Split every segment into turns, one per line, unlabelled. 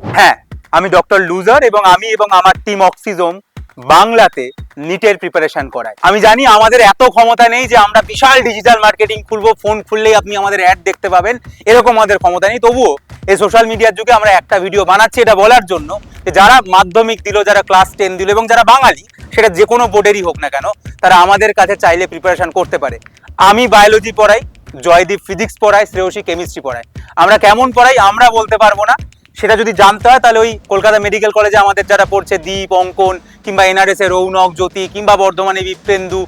হ্যাঁ আমি doctor loser এবং আমি এবং আমার টিম অক্সিজোম বাংলাতে নিটের প্রিপারেশন করাই। আমি জানি আমাদের এত ক্ষমতা নেই যে আমরা বিশাল ডিজিটাল মার্কেটিং খুলবো ফোন খুললেই আপনি আমাদের অ্যাড দেখতে পাবেন। এরকম আমাদের ক্ষমতা নেই। তবুও এই সোশ্যাল মিডিয়ার যুগে আমরা একটা ভিডিও বানাচ্ছি এটা বলার জন্য যে যারা মাধ্যমিক দিল, যারা ক্লাস টেন দিল এবং যারা বাঙালি, সেটা যে কোনো বোর্ডেরই হোক না কেন, তারা আমাদের কাছে চাইলে প্রিপারেশন করতে পারে। আমি বায়োলজি পড়াই, জয়দীপ ফিজিক্স পড়ায়, শ্রেয়সী কেমিস্ট্রি পড়ায়। আমরা কেমন পড়াই, আমরা বলতে পারব না। সেটা যদি জানতে হয়, তাহলে ওই কলকাতা মেডিকেল কলেজে আমাদের যারা পড়ছে, দীপ, অঙ্কন, কিংবা এনআরএস এর রৌনক, জ্যোতি, কিংবা বর্ধমানে বিপ্রেন্দু,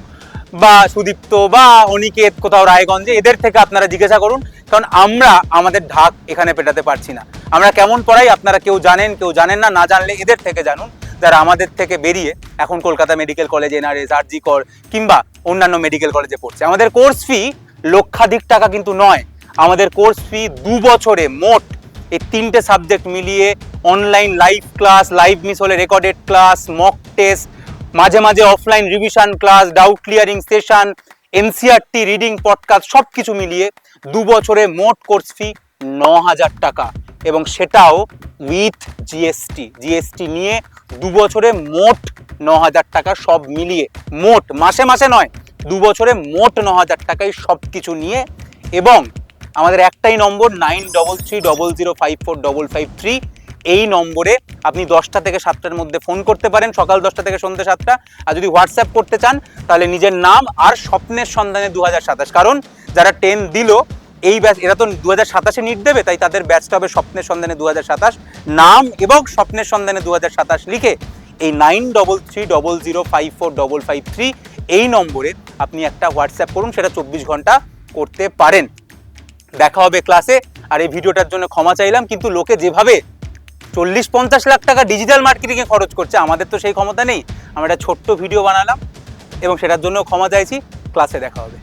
বা সুদীপ্ত, বা অনিকেত, কোথাও রায়গঞ্জে, এদের থেকে আপনারা জিজ্ঞাসা করুন। কারণ আমরা আমাদের ঢাক এখানে পেটাতে পারছি না। আমরা কেমন পড়াই, আপনারা কেউ জানেন কেউ জানেন না না জানলে এদের থেকে জানুন। যারা আমাদের থেকে বেরিয়ে এখন Kolkata medical college NRS, R G Kar, কিংবা অন্যান্য মেডিকেল কলেজে পড়ছে। আমাদের কোর্স ফি লক্ষাধিক টাকা কিন্তু নয়। আমাদের কোর্স ফি দু বছরে মোট এই তিনটে সাবজেক্ট মিলিয়ে online live class live miss হলে রেকর্ডেড ক্লাস মক টেস্ট মাঝে মাঝে offline revision class doubt clearing session NCERT reading podcast সব কিছু মিলিয়ে দু বছরে মোট কোর্স ফি ন হাজার টাকা। এবং সেটাও উইথ জিএসটি জিএসটি নিয়ে দু বছরে মোট ন হাজার টাকা সব মিলিয়ে, মোট, মাসে মাসে নয়, দু বছরে মোট ন হাজার টাকায় সব কিছু নিয়ে এবং আমাদের একটাই number, nine double three double zero five four double five three. এই নম্বরে আপনি দশটা থেকে সাতটার মধ্যে ফোন করতে পারেন, সকাল দশটা থেকে সন্ধ্যে সাতটা। আর যদি হোয়াটসঅ্যাপ করতে চান, তাহলে নিজের নাম আর স্বপ্নের সন্ধানে দু হাজার সাতাশ। কারণ যারা টেন দিল, এই ব্যাচ, এরা তো দু হাজার সাতাশে নিট দেবে, তাই তাদের ব্যাচটা হবে স্বপ্নের সন্ধানে দু সাতাশ। নাম এবং স্বপ্নের সন্ধানে দু সাতাশ লিখে এই nine double three double zero five four double five three এই নম্বরে আপনি একটা হোয়াটসঅ্যাপ করুন, সেটা চব্বিশ ঘণ্টা করতে পারেন। দেখা হবে ক্লাসে আর এই ভিডিওটার জন্য ক্ষমা চাইলাম, কিন্তু লোকে যেভাবে চল্লিশ পঞ্চাশ লাখ টাকা ডিজিটাল মার্কেটিংয়ে খরচ করছে, আমাদের তো সেই ক্ষমতা নেই। আমরা একটা ছোট্ট ভিডিও বানালাম এবং সেটার জন্য ক্ষমা চাইছি। ক্লাসে দেখা হবে।